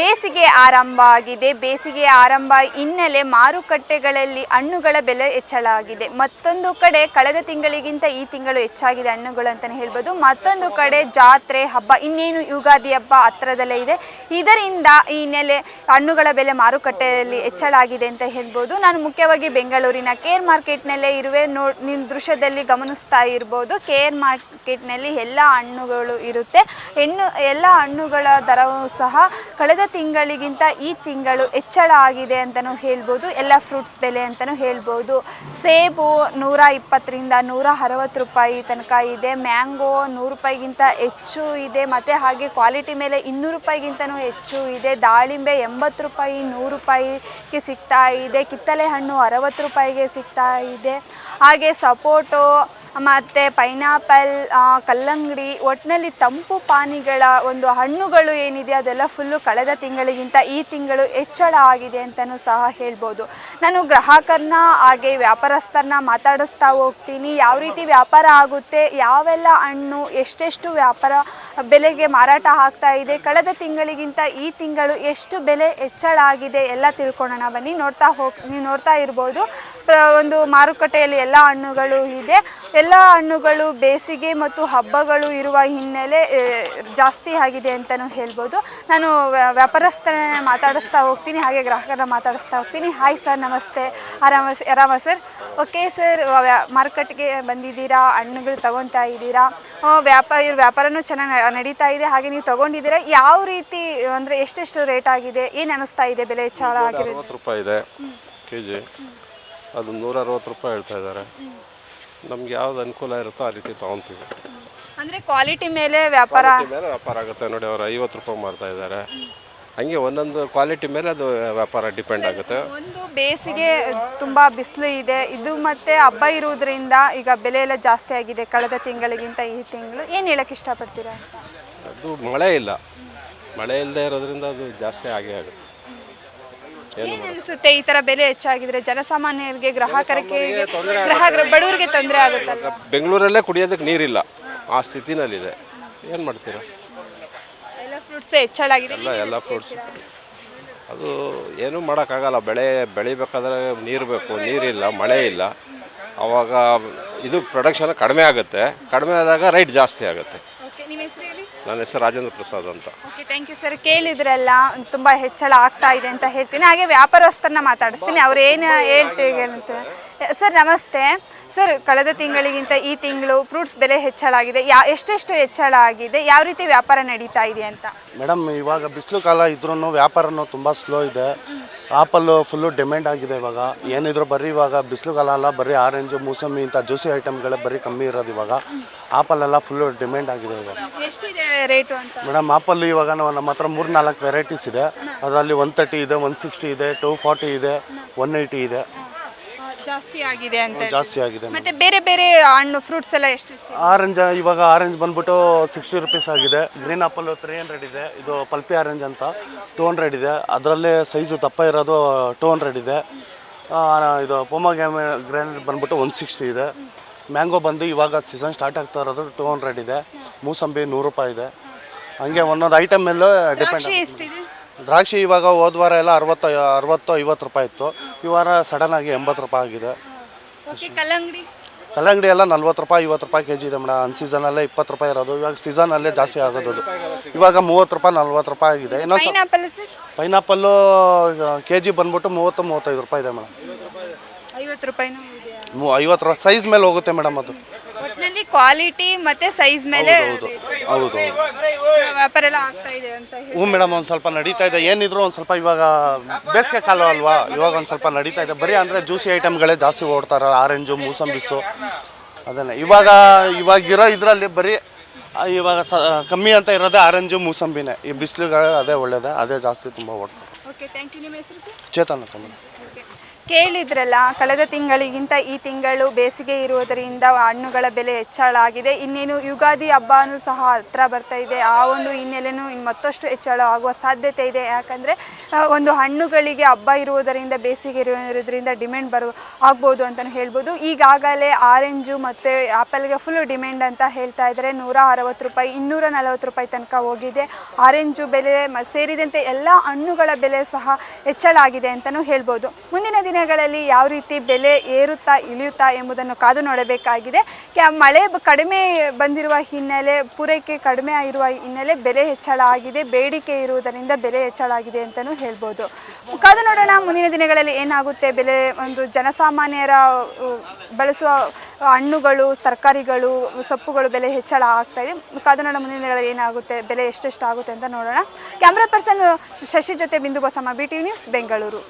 ಬೇಸಿಗೆ ಆರಂಭ ಆಗಿದೆ. ಬೇಸಿಗೆ ಆರಂಭ ಹಿನ್ನೆಲೆ ಮಾರುಕಟ್ಟೆಗಳಲ್ಲಿ ಹಣ್ಣುಗಳ ಬೆಲೆ ಹೆಚ್ಚಳ ಆಗಿದೆ. ಮತ್ತೊಂದು ಕಡೆ ಕಳೆದ ತಿಂಗಳಿಗಿಂತ ಈ ತಿಂಗಳು ಹೆಚ್ಚಾಗಿದೆ ಹಣ್ಣುಗಳು ಅಂತಲೇ ಹೇಳ್ಬೋದು. ಮತ್ತೊಂದು ಕಡೆ ಜಾತ್ರೆ ಹಬ್ಬ, ಇನ್ನೇನು ಯುಗಾದಿ ಹಬ್ಬ ಹತ್ರದಲ್ಲೇ ಇದೆ. ಇದರಿಂದ ಈ ನೆಲೆ ಹಣ್ಣುಗಳ ಬೆಲೆ ಮಾರುಕಟ್ಟೆಯಲ್ಲಿ ಹೆಚ್ಚಳ ಆಗಿದೆ ಅಂತ ಹೇಳ್ಬೋದು. ನಾನು ಮುಖ್ಯವಾಗಿ ಬೆಂಗಳೂರಿನ ಕೇರ್ ಮಾರ್ಕೆಟ್ನಲ್ಲೇ ಇರುವೆ. ನೋ ದೃಶ್ಯದಲ್ಲಿ ಗಮನಿಸ್ತಾ ಇರ್ಬೋದು. ಕೇರ್ ಮಾರ್ಕೆಟ್ನಲ್ಲಿ ಎಲ್ಲ ಹಣ್ಣುಗಳು ಇರುತ್ತೆ. ಹೆಣ್ಣು, ಎಲ್ಲ ಹಣ್ಣುಗಳ ದರವೂ ಸಹ ಕಳೆದ ತಿಂಗಳಿಗಿಂತ ಈ ತಿಂಗಳು ಹೆಚ್ಚಳ ಆಗಿದೆ ಅಂತಲೂ ಹೇಳ್ಬೋದು, ಎಲ್ಲ ಫ್ರೂಟ್ಸ್ ಬೆಲೆ ಅಂತಲೂ ಹೇಳ್ಬೋದು. ಸೇಬು ನೂರ ಇಪ್ಪತ್ತರಿಂದ ನೂರ ಅರವತ್ತು ರೂಪಾಯಿ ತನಕ ಇದೆ, ಮ್ಯಾಂಗೋ ನೂರು ರೂಪಾಯಿಗಿಂತ ಹೆಚ್ಚು ಇದೆ, ಮತ್ತು ಹಾಗೆ ಕ್ವಾಲಿಟಿ ಮೇಲೆ ಇನ್ನೂರು ರೂಪಾಯಿಗಿಂತನೂ ಹೆಚ್ಚು ಇದೆ, ದಾಳಿಂಬೆ ಎಂಬತ್ತು ರೂಪಾಯಿ, ನೂರು ರೂಪಾಯಿಗೆ ಸಿಗ್ತಾ ಇದೆ, ಕಿತ್ತಲೆ ಹಣ್ಣು ಅರವತ್ತು ರೂಪಾಯಿಗೆ ಸಿಗ್ತಾ ಇದೆ. ಹಾಗೆ ಸಪೋಟೊ ಮತ್ತು ಪೈನಾಪಲ್ ಕಲ್ಲಂಗಡಿ ಒಟ್ಟಿನಲ್ಲಿ ತಂಪು ಪಾನಿಗಳ ಒಂದು ಹಣ್ಣುಗಳು ಏನಿದೆ ಅದೆಲ್ಲ ಫುಲ್ಲು ಕಳೆದ ತಿಂಗಳಿಗಿಂತ ಈ ತಿಂಗಳು ಹೆಚ್ಚಳ ಆಗಿದೆ ಅಂತಲೂ ಸಹ ಹೇಳ್ಬೋದು. ನಾನು ಗ್ರಾಹಕರನ್ನ ಹಾಗೆ ವ್ಯಾಪಾರಸ್ಥರನ್ನ ಮಾತಾಡಿಸ್ತಾ ಹೋಗ್ತೀನಿ. ಯಾವ ರೀತಿ ವ್ಯಾಪಾರ ಆಗುತ್ತೆ, ಯಾವೆಲ್ಲ ಹಣ್ಣು, ಎಷ್ಟೆಷ್ಟು ವ್ಯಾಪಾರ ಬೆಲೆಗೆ ಮಾರಾಟ ಆಗ್ತಾ ಇದೆ, ಕಳೆದ ತಿಂಗಳಿಗಿಂತ ಈ ತಿಂಗಳು ಎಷ್ಟು ಬೆಲೆ ಹೆಚ್ಚಳ ಆಗಿದೆ ಎಲ್ಲ ತಿಳ್ಕೊಳ್ಳೋಣ. ಬನ್ನಿ, ನೋಡ್ತಾ ಹೋಗಿ ನೀವು ನೋಡ್ತಾ ಇರ್ಬೋದು. ಒಂದು ಮಾರುಕಟ್ಟೆಯಲ್ಲಿ ಎಲ್ಲ ಹಣ್ಣುಗಳು ಇದೆ. ಎಲ್ಲ ಹಣ್ಣುಗಳು ಬೇಸಿಗೆ ಮತ್ತು ಹಬ್ಬಗಳು ಇರುವ ಹಿನ್ನೆಲೆ ಜಾಸ್ತಿ ಆಗಿದೆ ಅಂತಲೂ ಹೇಳ್ಬೋದು. ನಾನು ವ್ಯಾ- ವ್ಯಾಪಾರಸ್ಥರನ್ನ ಮಾತಾಡಿಸ್ತಾ ಹೋಗ್ತೀನಿ ಹಾಗೆ ಗ್ರಾಹಕರನ್ನ ಮಾತಾಡಿಸ್ತಾ ಹೋಗ್ತೀನಿ. ಹಾಯ್ ಸರ್ ನಮಸ್ತೆ. ಆರಾಮ ಆರಾಮ ಸರ್ ಓಕೆ ಸರ್ ಮಾರುಕಟ್ಟೆಗೆ ಬಂದಿದ್ದೀರಾ? ಹಣ್ಣುಗಳು ತಗೊತಾ ಇದ್ದೀರಾ? ವ್ಯಾಪಾರ ವ್ಯಾಪಾರ ವ್ಯಾಪಾರನೂ ಚೆನ್ನಾಗಿ ನಡೀತಾ ಇದೆ. ಹಾಗೆ ನೀವು ತಗೊಂಡಿದ್ದೀರಾ? ಯಾವ ರೀತಿ ಅಂದರೆ ಎಷ್ಟೆಷ್ಟು ರೇಟ್ ಆಗಿದೆ? ಏನು ಅನಿಸ್ತಾ ಇದೆ ಬೆಲೆ ಹೆಚ್ಚಳ ರೂಪಾಯಿ ಇದೆ. ಕೆ ಜಿ ಅದು ನೂರ ಅರವತ್ತು ರೂಪಾಯಿ ಹೇಳ್ತಾ ಇದ್ದಾರೆ. ನಮ್ಗೆ ಯಾವ್ದು ಅನುಕೂಲ ಇರುತ್ತೋ ಆ ರೀತಿ ತೊಗೊತೀವಿ. ಅಂದರೆ ಕ್ವಾಲಿಟಿ ಮೇಲೆ ವ್ಯಾಪಾರ ಮೇಲೆ ವ್ಯಾಪಾರ ಆಗುತ್ತೆ ನೋಡಿ ಅವ್ರು ಐವತ್ತು ರೂಪಾಯಿ ಮಾರ್ತಾ ಇದ್ದಾರೆ. ಹಂಗೆ ಒಂದೊಂದು ಕ್ವಾಲಿಟಿ ಮೇಲೆ ಅದು ವ್ಯಾಪಾರ ಡಿಪೆಂಡ್ ಆಗುತ್ತೆ. ಒಂದು ಬೇಸಿಗೆ ತುಂಬಾ ಬಿಸಿಲು ಇದೆ. ಇದು ಮತ್ತೆ ಹಬ್ಬ ಇರುವುದರಿಂದ ಈಗ ಬೆಲೆ ಎಲ್ಲ ಜಾಸ್ತಿ ಆಗಿದೆ ಕಳೆದ ತಿಂಗಳಿಗಿಂತ ಈ ತಿಂಗಳು. ಏನು ಹೇಳಕ್ ಇಷ್ಟಪಡ್ತೀರಾ ಅಂತ? ಅದು ಮಳೆ ಇಲ್ಲ. ಮಳೆ ಇಲ್ಲದೆ ಇರೋದ್ರಿಂದ ಅದು ಜಾಸ್ತಿ ಆಗೇ ಆಗುತ್ತೆ. ಏನು ಅನಿಸುತ್ತೆ? ಈ ತರ ಬೆಲೆ ಹೆಚ್ಚಾಗಿದ್ರೆ ಜನಸಾಮಾನ್ಯರಿಗೆ ಗ್ರಾಹಕರಿಗೆ ಗ್ರಾಹಕರ ಬಡವರಿಗೆ ತೊಂದರೆ ಆಗುತ್ತಲ್ಲ ಬೆಂಗಳೂರಲ್ಲೇ ಕುಡಿಯೋದಕ್ಕೆ ನೀರಿಲ್ಲ. ಆ ಸ್ಥಿತಿನಲ್ಲಿದೆ. ಏನು ಮಾಡ್ತೀರಾ? ಎಲ್ಲ ಫ್ರೂಟ್ಸ್ ಹೆಚ್ಚಾಗಿದೆ ಎಲ್ಲ ಎಲ್ಲ ಫ್ರೂಟ್ಸ್ ಅದು ಏನೂ ಮಾಡೋಕ್ಕಾಗಲ್ಲ. ಬೆಳೆ ಬೆಳಿಬೇಕಾದ್ರೆ ನೀರು ಬೇಕು. ನೀರಿಲ್ಲ ಮಳೆ ಇಲ್ಲ. ಅವಾಗ ಇದು ಪ್ರೊಡಕ್ಷನ್ ಕಡಿಮೆ ಆಗುತ್ತೆ. ಕಡಿಮೆ ಆದಾಗ ರೈಟ್ ಜಾಸ್ತಿ ಆಗುತ್ತೆ. ಓಕೆ ನಿಮ್ಮ ಹೆಸರು ಹೇಳಿ? ನನ್ನ ಹೆಸರು ರಾಜೇಂದ್ರ ಪ್ರಸಾದ್ ಅಂತ. ಥ್ಯಾಂಕ್ ಯು ಸರ್ ಕೇಳಿದ್ರಲ್ಲ, ತುಂಬ ಹೆಚ್ಚಳ ಆಗ್ತಾ ಇದೆ ಅಂತ ಹೇಳ್ತೀನಿ. ಹಾಗೆ ವ್ಯಾಪಾರಸ್ಥರನ್ನ ಮಾತಾಡಿಸ್ತೀನಿ. ಅವ್ರು ಏನು ಹೇಳ್ತೀವಿ ಅಂತ ಸರ್ ನಮಸ್ತೆ. ಸರ್ ಕಳೆದ ತಿಂಗಳಿಗಿಂತ ಈ ತಿಂಗಳು ಫ್ರೂಟ್ಸ್ ಬೆಲೆ ಹೆಚ್ಚಳ ಆಗಿದೆ. ಯಾ, ಎಷ್ಟೆಷ್ಟು ಹೆಚ್ಚಳ ಆಗಿದೆ? ಯಾವ ರೀತಿ ವ್ಯಾಪಾರ ನಡೀತಾ ಇದೆ ಅಂತ? ಮೇಡಮ್ ಇವಾಗ ಬಿಸಿಲು ಕಾಲ ಇದ್ರೂ ವ್ಯಾಪಾರನೂ ತುಂಬ ಸ್ಲೋ ಇದೆ. ಆಪಲ್ಲು ಫುಲ್ಲು ಡಿಮ್ಯಾಂಡ್ ಆಗಿದೆ ಇವಾಗ. ಏನಿದ್ರು ಬರೀ ಇವಾಗ ಬಿಸಿಲು ಕಾಲ ಅಲ್ಲ ಬರೀ ಆರೆಂಜು ಮೂಸಂಬಿ ಇಂಥ ಜ್ಯೂಸಿ ಐಟಮ್ಗಳೇ ಬರೀ ಕಮ್ಮಿ ಇರೋದು ಇವಾಗ. ಆಪಲ್ ಎಲ್ಲ ಫುಲ್ಲು ಡಿಮ್ಯಾಂಡ್ ಆಗಿದೆ ಇವಾಗ. ಎಷ್ಟಿದೆ ರೇಟು ಅಂತ? ಮೇಡಮ್ ಆಪಲ್ ಇವಾಗ ನಾವು ನಮ್ಮ ಹತ್ರ ಮೂರು ನಾಲ್ಕು ವೆರೈಟೀಸ್ ಇದೆ ಅದರಲ್ಲಿ ಒನ್ ತರ್ಟಿ ಇದೆ ಒನ್ ಸಿಕ್ಸ್ಟಿ ಇದೆ ಟೂ ಫಾರ್ಟಿ ಇದೆ ಒನ್ ಏಯ್ಟಿ ಇದೆ. ಜಾಸ್ತಿ ಆಗಿದೆ ಅಂತ ಜಾಸ್ತಿ ಆಗಿದೆ ಮತ್ತೆ ಬೇರೆ ಬೇರೆ ಹಣ್ಣು ಫ್ರೂಟ್ಸ್ ಎಲ್ಲ ಎಷ್ಟು ಆರೆಂಜ್ ಇವಾಗ ಆರೆಂಜ್ ಬಂದ್ಬಿಟ್ಟು ಸಿಕ್ಸ್ಟಿ ರುಪೀಸ್ ಆಗಿದೆ. ಗ್ರೀನ್ ಆಪಲ್ ತ್ರೀ ಹಂಡ್ರೆಡ್ ಇದೆ. ಇದು ಪಲ್ಪಿ ಆರೆಂಜ್ ಅಂತ ಟೂ ಹಂಡ್ರೆಡ್ ಇದೆ. ಅದರಲ್ಲೇ ಸೈಜು ದಪ್ಪ ಇರೋದು ಟೂ ಹಂಡ್ರೆಡ್ ಇದೆ. ಆ, ಇದು ಪೊಮಾ ಗ್ರ್ಯಾನೇಟ್ ಬಂದ್ಬಿಟ್ಟು ಒನ್ ಸಿಕ್ಸ್ಟಿ ಇದೆ. ಮ್ಯಾಂಗೋ ಬಂದು ಇವಾಗ ಸೀಸನ್ ಸ್ಟಾರ್ಟ್ ಆಗ್ತಾ ಇರೋದು ಟೂ ಹಂಡ್ರೆಡ್ ಇದೆ. ಮೂಸಂಬಿ ನೂರು ರೂಪಾಯಿ ಇದೆ. ಹಂಗೆ ಒಂದೊಂದು ಐಟಮ್ ಮೇಲೆ ಡಿಪೆಂಡ್ ದ್ರಾಕ್ಷಿ ಎಷ್ಟಿದೆ? ದ್ರಾಕ್ಷಿ ಇವಾಗ ಹೋದ ವಾರ ಎಲ್ಲ ಅರವತ್ತು ಅರವತ್ತು ಐವತ್ತು ರೂಪಾಯಿ ಇತ್ತು. ಈ ವಾರ ಸಡನ್ ಆಗಿ ಎಂಬತ್ತು ರೂಪಾಯಿ ಆಗಿದೆ. ಓಕೆ ಕಲ್ಲಂಗಡಿ? ಕಲ್ಲಂಗಡಿ ಎಲ್ಲ ನಲ್ವತ್ತು ರೂಪಾಯಿ ಐವತ್ತು ರೂಪಾಯಿ ಕೆ ಜಿ ಇದೆ ಮೇಡಮ್. ಅನ್ ಸೀಸನಲ್ಲೇ ಇಪ್ಪತ್ತು ರೂಪಾಯಿ ಇರೋದು. ಇವಾಗ ಸೀಸನಲ್ಲೇ ಜಾಸ್ತಿ ಆಗೋದು ಅದು. ಇವಾಗ ಮೂವತ್ತು ರೂಪಾಯಿ ನಲ್ವತ್ತು ರೂಪಾಯಿ ಆಗಿದೆ. ಇನ್ನೊಂದು pineapple sir? Pineapple K G ಬಂದ್ಬಿಟ್ಟು ಮೂವತ್ತು ಮೂವತ್ತೈದು ರೂಪಾಯಿ ಇದೆ ಮೇಡಮ್. ಐವತ್ತು ರೂಪಾಯಿನೂ ಇದೆ ಐವತ್ತು ರೂಪಾಯಿ ಸೈಜ್ ಮೇಲೆ ಹೋಗುತ್ತೆ ಮೇಡಮ್ ಅದು. ಒಟ್ಟಿನಲ್ಲಿ ಕ್ವಾಲಿಟಿ ಮತ್ತೆ ಸೈಜ್ ಮೇಲೆ ಹೌದು ಹೌದು ವ್ಯಾಪಾರ ಎಲ್ಲ ಆಗ್ತಾ ಇದೆ ಅಂತ ಹೇಳಿ ಹ್ಞೂ ಮೇಡಮ್ ಒಂದು ಸ್ವಲ್ಪ ನಡೀತಾ ಇದೆ. ಏನಿದ್ರು ಒಂದು ಸ್ವಲ್ಪ ಇವಾಗ ಬೇಸಿಗೆ ಕಾಲ ಅಲ್ವಾ? ಇವಾಗ ಒಂದು ಸ್ವಲ್ಪ ನಡೀತಾ ಇದೆ. ಬರೀ ಅಂದರೆ ಜ್ಯೂಸಿ ಐಟಮ್ಗಳೇ ಜಾಸ್ತಿ ಓಡ್ತಾರೆ. ಆರೆಂಜು ಮೂಸಂಬಿಸು ಅದನ್ನೇ. ಇವಾಗ ಇವಾಗಿರೋ ಇದರಲ್ಲಿ ಬರೀ ಇವಾಗ ಸ ಕಮ್ಮಿ ಅಂತ ಇರೋದೇ ಆರೆಂಜು ಮೂಸಂಬಿನೇ. ಈ ಬಿಸಿಲುಗಳು ಅದೇ ಒಳ್ಳೇದೇ. ಅದೇ ಜಾಸ್ತಿ ತುಂಬ ಓಡ್ತಾರೆ ಓಕೆ ಥ್ಯಾಂಕ್ ಯು ನಿಮ್ಮ ಹೆಸರು ಸರ್? ಚೇತನ್ ಅಂತ ಮೇಡಮ್. ಕೇಳಿದ್ರಲ್ಲ, ಕಳೆದ ತಿಂಗಳಿಗಿಂತ ಈ ತಿಂಗಳು ಬೇಸಿಗೆ ಇರುವುದರಿಂದ ಹಣ್ಣುಗಳ ಬೆಲೆ ಹೆಚ್ಚಳ ಆಗಿದೆ ಇನ್ನೇನು ಯುಗಾದಿ ಹಬ್ಬನೂ ಸಹ ಹತ್ರ ಬರ್ತಾ ಇದೆ. ಆ ಒಂದು ಹಿನ್ನೆಲೆನೂ ಇನ್ನು ಮತ್ತಷ್ಟು ಹೆಚ್ಚಳ ಆಗುವ ಸಾಧ್ಯತೆ ಇದೆ. ಯಾಕಂದರೆ ಒಂದು ಹಣ್ಣುಗಳಿಗೆ ಹಬ್ಬ ಇರುವುದರಿಂದ, ಬೇಸಿಗೆ ಇರುವುದರಿಂದ ಡಿಮ್ಯಾಂಡ್ ಬರು, ಆಗ್ಬೋದು ಅಂತಲೂ ಹೇಳ್ಬೋದು. ಈಗಾಗಲೇ ಆರೆಂಜು ಮತ್ತು ಆ್ಯಪಲ್ಗೆ ಫುಲ್ ಡಿಮ್ಯಾಂಡ್ ಅಂತ ಹೇಳ್ತಾ ಇದ್ದಾರೆ. ನೂರ ಅರವತ್ತು ರೂಪಾಯಿ, ಇನ್ನೂರ ನಲವತ್ತು ರೂಪಾಯಿ ತನಕ ಹೋಗಿದೆ. ಆರೆಂಜು ಬೆಲೆ ಸೇರಿದಂತೆ ಎಲ್ಲ ಹಣ್ಣುಗಳ ಬೆಲೆ ಸಹ ಹೆಚ್ಚಳ ಆಗಿದೆ ಅಂತಲೂ ಹೇಳ್ಬೋದು. ಮುಂದಿನ ದಿನಗಳಲ್ಲಿ ಯಾವ ರೀತಿ ಬೆಲೆ ಏರುತ್ತಾ ಇಳಿಯುತ್ತಾ ಎಂಬುದನ್ನು ಕಾದು ನೋಡಬೇಕಾಗಿದೆ. ಮಳೆ ಕಡಿಮೆ ಬಂದಿರುವ ಹಿನ್ನೆಲೆ, ಪೂರೈಕೆ ಕಡಿಮೆ ಆಗಿರುವ ಹಿನ್ನೆಲೆ ಬೆಲೆ ಹೆಚ್ಚಳ ಆಗಿದೆ, ಬೇಡಿಕೆ ಇರುವುದರಿಂದ ಬೆಲೆ ಹೆಚ್ಚಳ ಆಗಿದೆ ಅಂತಲೂ ಹೇಳ್ಬೋದು. ಕಾದು ನೋಡೋಣ, ಮುಂದಿನ ದಿನಗಳಲ್ಲಿ ಏನಾಗುತ್ತೆ? ಬೆಲೆ ಒಂದು ಜನಸಾಮಾನ್ಯರ ಬಳಸುವ ಹಣ್ಣುಗಳು, ತರಕಾರಿಗಳು, ಸೊಪ್ಪುಗಳು ಬೆಲೆ ಹೆಚ್ಚಳ ಆಗ್ತಾ ಇದೆ. ಕಾದು ನೋಡೋಣ, ಮುಂದಿನ ದಿನಗಳಲ್ಲಿ ಏನಾಗುತ್ತೆ? ಬೆಲೆ ಎಷ್ಟೆಷ್ಟು ಆಗುತ್ತೆ ಅಂತ ನೋಡೋಣ. ಕ್ಯಾಮ್ರಾ ಪರ್ಸನ್ ಶಶಿ ಜೊತೆ Bindu Basamma B T news, Bengaluru.